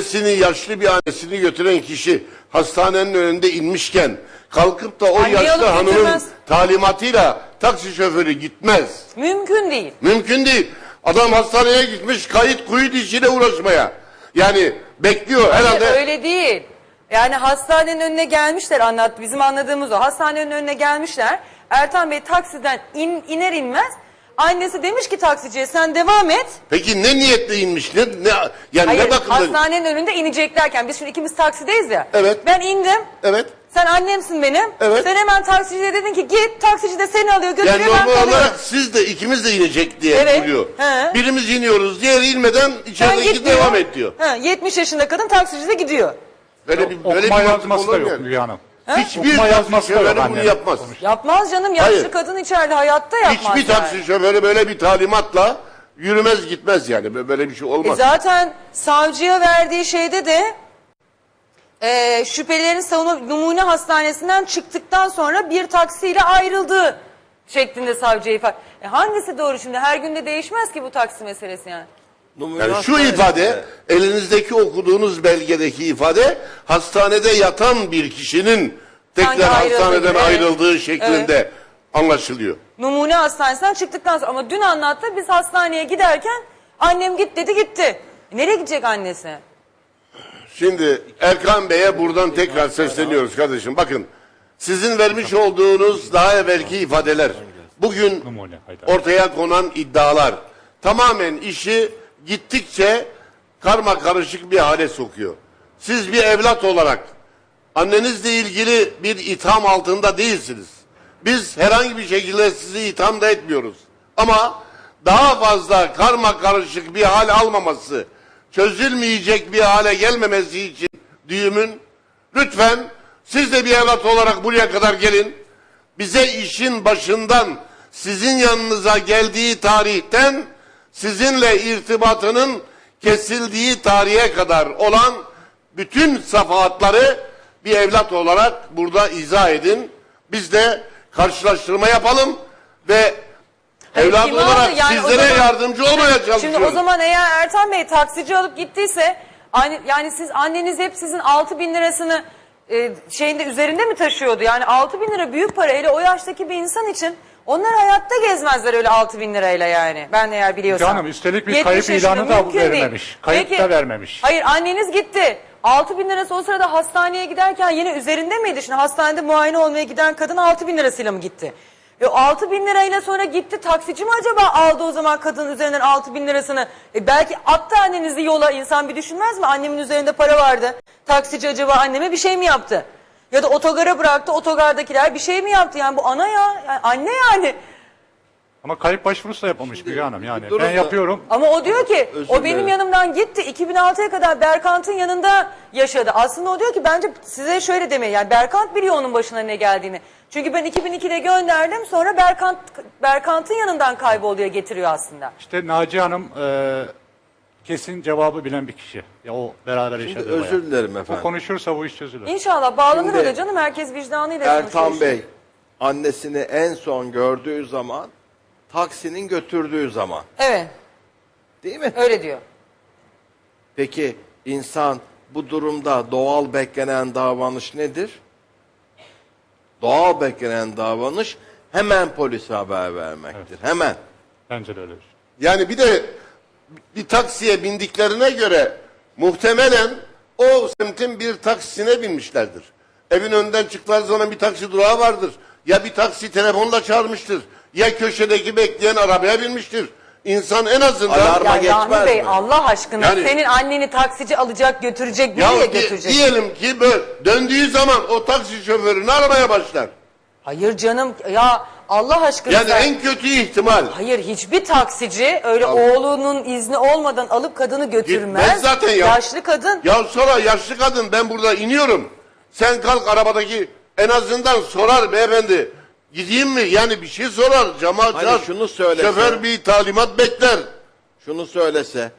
annesini, yaşlı bir annesini götüren kişi hastanenin önünde inmişken kalkıp da o Anneyi yaşlı alıp hanımın götürmez. talimatıyla taksi şoförü gitmez. Mümkün değil. Mümkün değil. Adam hastaneye gitmiş kayıt kuyut işiyle uğraşmaya. Yani bekliyor herhalde. Öyle değil. Yani hastanenin önüne gelmişler anlat bizim anladığımız o. Hastanenin önüne gelmişler. Ertan Bey taksiden in, iner inmez annesi demiş ki taksiciye sen devam et. Peki ne niyetle inmiş? Ne, ne, yani Hayır ne bakımdan? hastanenin önünde ineceklerken biz şimdi ikimiz taksideyiz ya. Evet. Ben indim. Evet. Sen annemsin benim. Evet. Sen hemen taksiciye dedin ki git taksici de seni alıyor götürüyor Yani ben normal kalıyorum. olarak siz de ikimiz de inecek diye Evet. buluyor. He. Birimiz iniyoruz, diğeri inmeden Sen içerideki git devam et diyor. Ha, 70 yaşında kadın taksici de gidiyor. Böyle bir, böyle bir Okuma mantık yazması da olur yok yani. Hanım. Hiçbir Okuma taksi yazması da yok şoförü bunu annenin. yapmaz. Yapmaz canım yaşlı Hayır. kadın içeride hayatta yapmaz. Hiçbir yani. taksi şoförü böyle bir talimatla yürümez gitmez yani. Böyle bir şey E olmaz. zaten savcıya verdiği şeyde de e, şüphelilerin savunma numune hastanesinden çıktıktan sonra bir taksiyle ayrıldığı şeklinde savcıya ifade. E hangisi doğru şimdi? Her günde değişmez ki bu taksi meselesi yani. Yani şu ifade, elinizdeki okuduğunuz belgedeki ifade, hastanede yatan bir kişinin tekrar Sanki ayrıldı hastaneden gibi, evet. ayrıldığı şeklinde anlaşılıyor. Numune hastanesinden çıktıktan sonra ama dün anlattı biz hastaneye giderken annem git dedi gitti. Nereye gidecek annesi? Şimdi Erkan Bey'e buradan tekrar sesleniyoruz kardeşim. Bakın sizin vermiş olduğunuz daha evvelki ifadeler, bugün ortaya konan iddialar tamamen işi gittikçe karma karışık bir hale sokuyor. Siz bir evlat olarak annenizle ilgili bir itham altında değilsiniz. Biz herhangi bir şekilde sizi itham da etmiyoruz. Ama daha fazla karma karışık bir hal almaması, çözülmeyecek bir hale gelmemesi için düğümün lütfen siz de bir evlat olarak buraya kadar gelin. Bize işin başından sizin yanınıza geldiği tarihten sizinle irtibatının kesildiği tarihe kadar olan bütün safahatları bir evlat olarak burada izah edin. Biz de karşılaştırma yapalım ve evlat Kimi olarak aldı? Yani sizlere zaman- yardımcı olmaya çalışıyoruz. Şimdi o zaman eğer Ertan Bey taksici alıp gittiyse yani siz anneniz hep sizin 6 bin lirasını e, şeyinde üzerinde mi taşıyordu? Yani 6 bin lira büyük para hele o yaştaki bir insan için onlar hayatta gezmezler öyle 6 bin lirayla yani. Ben eğer biliyorsam. Canım, üstelik bir 70 kayıp yaşında ilanı da mümkün değil. vermemiş. Kayıp da vermemiş. Hayır anneniz gitti. 6 bin lirası o sırada hastaneye giderken yine üzerinde miydi? Şimdi hastanede muayene olmaya giden kadın 6 bin lirasıyla mı gitti? E 6 bin lirayla sonra gitti taksici mi acaba aldı o zaman kadının üzerinden 6 bin lirasını? E belki attı annenizi yola insan bir düşünmez mi? Annemin üzerinde para vardı. Taksici acaba anneme bir şey mi yaptı? Ya da otogara bıraktı otogardakiler bir şey mi yaptı? Yani bu ana ya yani anne yani. Ama kayıp başvurusu da yapmamış Müge Hanım yani. Ben yapıyorum. Ama o diyor ki Özür o benim dilerim. yanımdan gitti 2006'ya kadar Berkant'ın yanında yaşadı. Aslında o diyor ki bence size şöyle demeyi yani Berkant biliyor onun başına ne geldiğini. Çünkü ben 2002'de gönderdim sonra Berkant Berkant'ın yanından kaybol diye getiriyor aslında. İşte Naci Hanım e, kesin cevabı bilen bir kişi. Ya o beraber yaşadı. bayağı. özür dilerim O efendim. konuşursa bu iş çözülür. İnşallah bağlanır Şimdi o da canım herkes vicdanıyla Ertan konuşuyor. Bey annesini en son gördüğü zaman taksinin götürdüğü zaman Evet değil mi? öyle diyor. Peki insan bu durumda doğal beklenen davranış nedir? Doğal beklenen davranış hemen polise haber vermektir. Hemen. Bence de öyle. Yani bir de bir taksiye bindiklerine göre muhtemelen o semtin bir taksisine binmişlerdir. Evin önünden çıktıkları zaman bir taksi durağı vardır. Ya bir taksi telefonla çağırmıştır. Ya köşedeki bekleyen arabaya binmiştir. İnsan en azından... Alarma Ya geçmez Rahmi Bey mi? Allah aşkına Yani- senin anneni taksici alacak götürecek Ya nereye di- götürecek? diyelim ki böyle döndüğü zaman o taksi şoförünü aramaya başlar. Hayır canım ya Allah aşkına Yani sen- en kötü ihtimal. Hayır hiçbir taksici öyle oğlunun izni olmadan alıp kadını götürmez. Gitmez zaten ya. Yaşlı kadın. Ya sonra yaşlı kadın ben burada iniyorum. Sen kalk arabadaki en azından sorar beyefendi. Gideyim mi? Yani bir şey sorar. Cama Hani şunu söylese. Şoför bir talimat bekler. Şunu söylese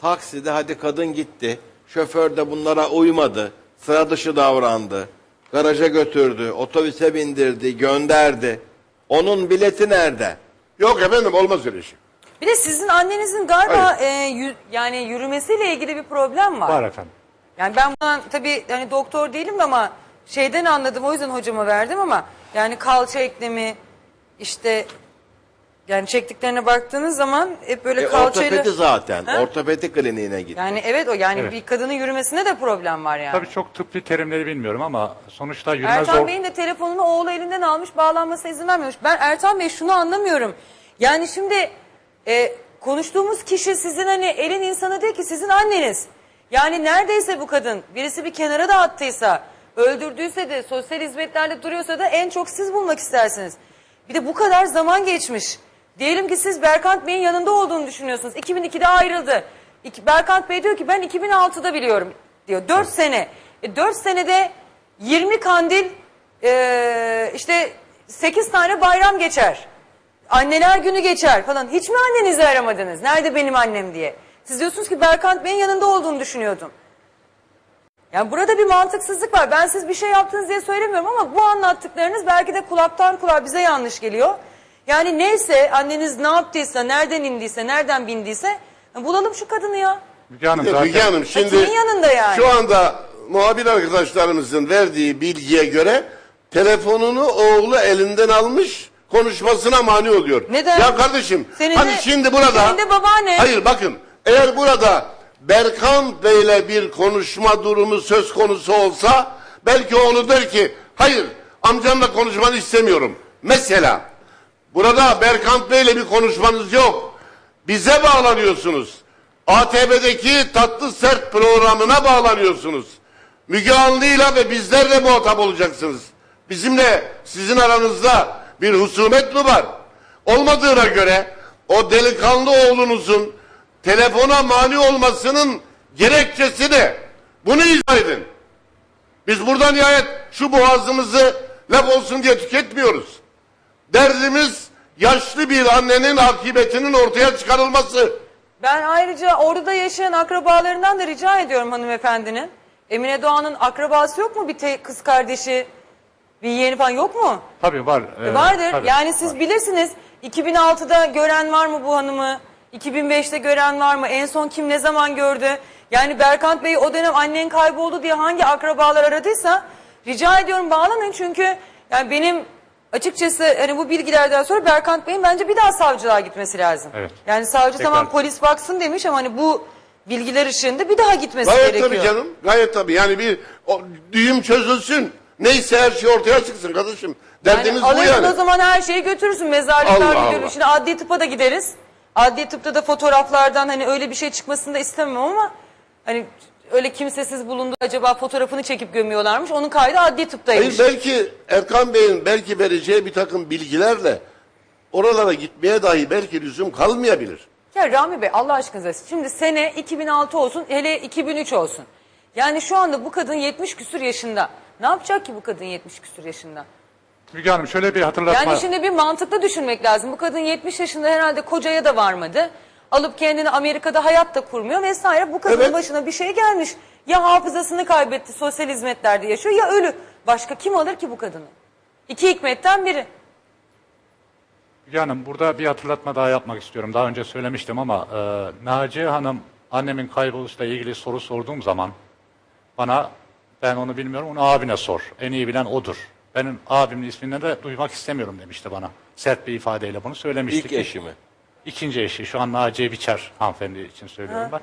takside hadi kadın gitti. Şoför de bunlara uymadı. Sıra dışı davrandı. Garaja götürdü. Otobüse bindirdi. Gönderdi. Onun bileti nerede? Yok efendim olmaz öyle şey. Bir de sizin annenizin galiba e, yü- yani yürümesiyle ilgili bir problem var. Var efendim. Yani ben bundan tabii hani doktor değilim ama şeyden anladım o yüzden hocama verdim ama yani kalça eklemi işte yani çektiklerine baktığınız zaman hep böyle E, kalçayla ortopedi zaten. Ha? Ortopedi kliniğine git. yani evet o yani Evet. bir kadının yürümesinde de problem var yani. Tabii çok tıbbi terimleri bilmiyorum ama sonuçta yürüme Ertan zor. Bey'in de telefonunu oğlu elinden almış bağlanmasına izin vermiyormuş. Ben Ertan Bey şunu anlamıyorum. Yani şimdi e, konuştuğumuz kişi sizin hani elin insanı değil ki sizin anneniz. Yani neredeyse bu kadın birisi bir kenara da attıysa öldürdüyse de sosyal hizmetlerde duruyorsa da en çok siz bulmak istersiniz. Bir de bu kadar zaman geçmiş. Diyelim ki siz Berkant Bey'in yanında olduğunu düşünüyorsunuz. 2002'de ayrıldı. Berkant Bey diyor ki ben 2006'da biliyorum diyor. 4 sene. E, 4 senede 20 kandil e, işte 8 tane bayram geçer. Anneler günü geçer falan. Hiç mi annenizi aramadınız? Nerede benim annem diye. Siz diyorsunuz ki Berkant Bey'in yanında olduğunu düşünüyordum. Yani burada bir mantıksızlık var. Ben siz bir şey yaptınız diye söylemiyorum ama bu anlattıklarınız belki de kulaktan kulağa bize yanlış geliyor. Yani neyse anneniz ne yaptıysa, nereden indiyse, nereden bindiyse bulalım şu kadını ya. Müge Hanım zaten. Müge Hanım şimdi kimin yanında yani? şu anda muhabir arkadaşlarımızın verdiği bilgiye göre telefonunu oğlu elinden almış konuşmasına mani oluyor. Neden? Ya kardeşim Senin hani de- şimdi burada senin de babaanne. Hayır bakın eğer burada Berkant Bey'le bir konuşma durumu söz konusu olsa belki oğlu der ki hayır amcamla konuşmanı istemiyorum. Mesela burada Berkant Bey'le bir konuşmanız yok. Bize bağlanıyorsunuz. ATV'deki Tatlı Sert programına bağlanıyorsunuz. Müge Anlı'yla ve bizlerle muhatap olacaksınız. Bizimle sizin aranızda bir husumet mi var? Olmadığına göre o delikanlı oğlunuzun telefona mani olmasının gerekçesi ne? Bunu izah edin. Biz burada nihayet şu boğazımızı laf olsun diye tüketmiyoruz. Derdimiz yaşlı bir annenin akıbetinin ortaya çıkarılması. Ben ayrıca orada yaşayan akrabalarından da rica ediyorum hanımefendinin. Emine Doğan'ın akrabası yok mu? Bir te- kız kardeşi, bir yeğeni falan yok mu? Tabii var. E, Vardır. tabii, yani siz var. bilirsiniz 2006'da gören var mı bu hanımı? 2005'te gören var mı? En son kim ne zaman gördü? Yani Berkant Bey o dönem annen kayboldu diye hangi akrabalar aradıysa rica ediyorum bağlanın çünkü yani benim açıkçası hani bu bilgilerden sonra Berkant Bey'in bence bir daha savcılığa gitmesi lazım. Evet. Yani savcı Tekrar. tamam polis baksın demiş ama hani bu bilgiler ışığında bir daha gitmesi Gayet gerekiyor. tabii canım. Gayet tabii. Yani bir o, düğüm çözülsün. Neyse her şey ortaya çıksın kardeşim. Derdimiz yani bu alırsın yani. o zaman her şeyi götürürsün. Mezarlıklar Allah. Allah. Şimdi adli tıpa da gideriz. Adli tıpta da fotoğraflardan hani öyle bir şey çıkmasını da istemem ama hani öyle kimsesiz bulundu acaba fotoğrafını çekip gömüyorlarmış. Onun kaydı adli tıptaymış. Hayır, belki Erkan Bey'in belki vereceği bir takım bilgilerle oralara gitmeye dahi belki lüzum kalmayabilir. Ya Rami Bey Allah aşkınıza şimdi sene 2006 olsun hele 2003 olsun. Yani şu anda bu kadın 70 küsür yaşında. Ne yapacak ki bu kadın 70 küsür yaşında? Müge Hanım şöyle bir hatırlatma. Yani şimdi bir mantıklı düşünmek lazım. Bu kadın 70 yaşında herhalde kocaya da varmadı. Alıp kendini Amerika'da hayat da kurmuyor vesaire. Bu kadının Evet. başına bir şey gelmiş. Ya hafızasını kaybetti, sosyal hizmetlerde yaşıyor ya ölü. Başka kim alır ki bu kadını? İki hikmetten biri. Müge Hanım burada bir hatırlatma daha yapmak istiyorum. Daha önce söylemiştim ama e, Naciye Hanım annemin kayboluşla ilgili soru sorduğum zaman bana ben onu bilmiyorum onu abine sor. En iyi bilen odur. Benim abimin ismini de duymak istemiyorum demişti bana. Sert bir ifadeyle bunu söylemişti. İlk eşi mi? İkinci eşi. Şu an Naciye Biçer hanımefendi için söylüyorum ben.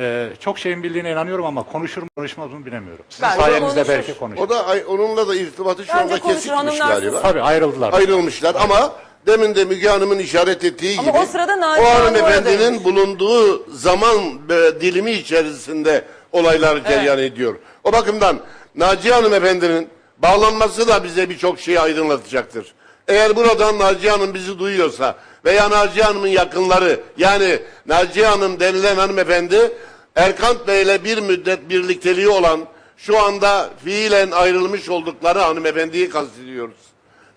Ee, çok şeyin bildiğine inanıyorum ama konuşur mu konuşmaz mı bilemiyorum. Sizin Bence sayenizde konuşur. belki konuşur. O da ay- onunla da irtibatı şu Bence anda konuşur, kesikmiş hanımlar galiba. Tabii ayrıldılar. Ayrılmışlar ama demin de Müge Hanım'ın işaret ettiği Ama gibi o sırada Naciye o Hanım hanımefendinin oradaymış. bulunduğu zaman e, dilimi içerisinde olaylar cereyan ediyor. O bakımdan Naciye Hanımefendinin bağlanması da bize birçok şeyi aydınlatacaktır. Eğer buradan Naciye Hanım bizi duyuyorsa veya Naciye Hanım'ın yakınları yani Naciye Hanım denilen hanımefendi Erkant Bey'le bir müddet birlikteliği olan şu anda fiilen ayrılmış oldukları hanımefendiyi kastediyoruz.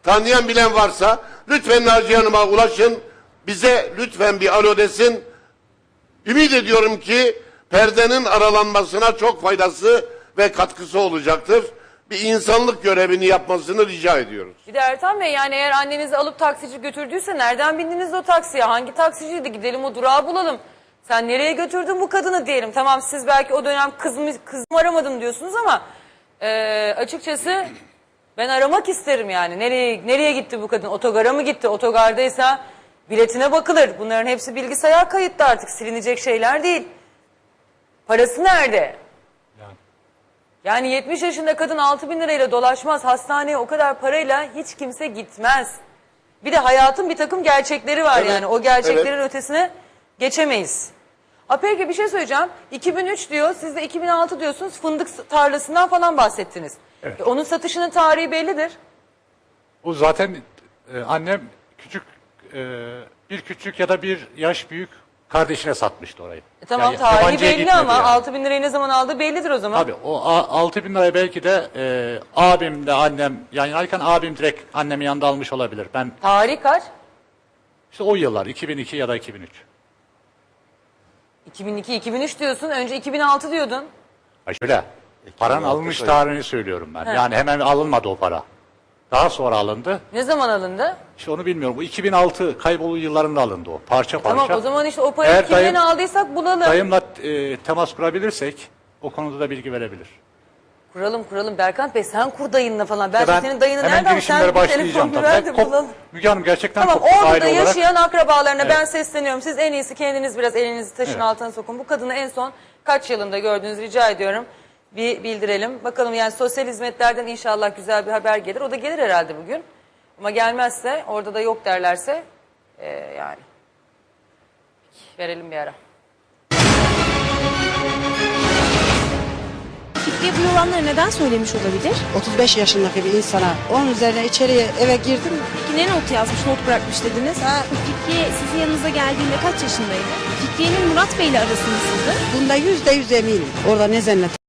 Tanıyan bilen varsa lütfen Naciye Hanım'a ulaşın. Bize lütfen bir alo desin. Ümit ediyorum ki perdenin aralanmasına çok faydası ve katkısı olacaktır. Bir insanlık görevini yapmasını rica ediyoruz. Bir de Ertan Bey yani eğer annenizi alıp taksici götürdüyse nereden bindiniz o taksiye? Hangi taksiciydi? Gidelim o durağı bulalım. Sen nereye götürdün bu kadını diyelim. Tamam siz belki o dönem kızımı, kızımı aramadım diyorsunuz ama e, açıkçası ben aramak isterim yani. Nereye nereye gitti bu kadın? Otogara mı gitti? Otogardaysa biletine bakılır. Bunların hepsi bilgisayar kayıtlı artık silinecek şeyler değil. Parası nerede? Yani. Yani 70 yaşında kadın 6 bin lirayla dolaşmaz. Hastaneye o kadar parayla hiç kimse gitmez. Bir de hayatın bir takım gerçekleri var Evet, yani. O gerçeklerin ötesine geçemeyiz. Ha peki bir şey söyleyeceğim. 2003 diyor, siz de 2006 diyorsunuz. Fındık tarlasından falan bahsettiniz. Evet. E, onun satışının tarihi bellidir. Bu zaten e, annem küçük e, bir küçük ya da bir yaş büyük kardeşine satmıştı orayı. E, tamam Yani tarihi belli ama yani. 6 bin lirayı ne zaman aldığı bellidir o zaman. Tabii o a- 6 bin lirayı belki de e, abim de annem yan yanayken abim direkt annemin yanında almış olabilir. Ben Tarih kaç? işte o yıllar 2002 ya da 2003. 2002-2003 diyorsun. Önce 2006 diyordun. Ha şöyle paranın alınmış tarihini söylüyorum ben. Yani hemen alınmadı o para. Daha sonra alındı. Ne zaman alındı? İşte onu bilmiyorum. Bu 2006 kaybolu yıllarında alındı o. Parça parça. Tamam o zaman işte o parayı Eğer kimden dayım- aldıysak bulalım. Dayımla e, temas kurabilirsek o konuda da bilgi verebilir. Kuralım kuralım Berkant Bey sen kur dayınla falan. Ben senin dayını hemen nereden girişimlere sen bir başlayacağım telefonunu tabii. ver Ben de kop- bulalım. Müge Hanım gerçekten Tamam koptuk orada aile olarak. yaşayan akrabalarına ben sesleniyorum. Siz en iyisi kendiniz biraz elinizi taşın Evet. altına sokun. Bu kadını en son kaç yılında gördünüz rica ediyorum. Bir bildirelim. Bakalım yani sosyal hizmetlerden inşallah güzel bir haber gelir. O da gelir herhalde bugün. Ama gelmezse orada da yok derlerse eee, yani verelim bir ara. Fikriye bu yalanları neden söylemiş olabilir? 35 yaşındaki bir insana onun üzerine içeriye eve girdim. Peki ne not yazmış, not bırakmış dediniz? Ha. Fikriye sizin yanınıza geldiğinde kaç yaşındaydı? Fikriye'nin Murat Bey ile arası nasıldı? Bunda yüzde yüz eminim. Orada ne zannet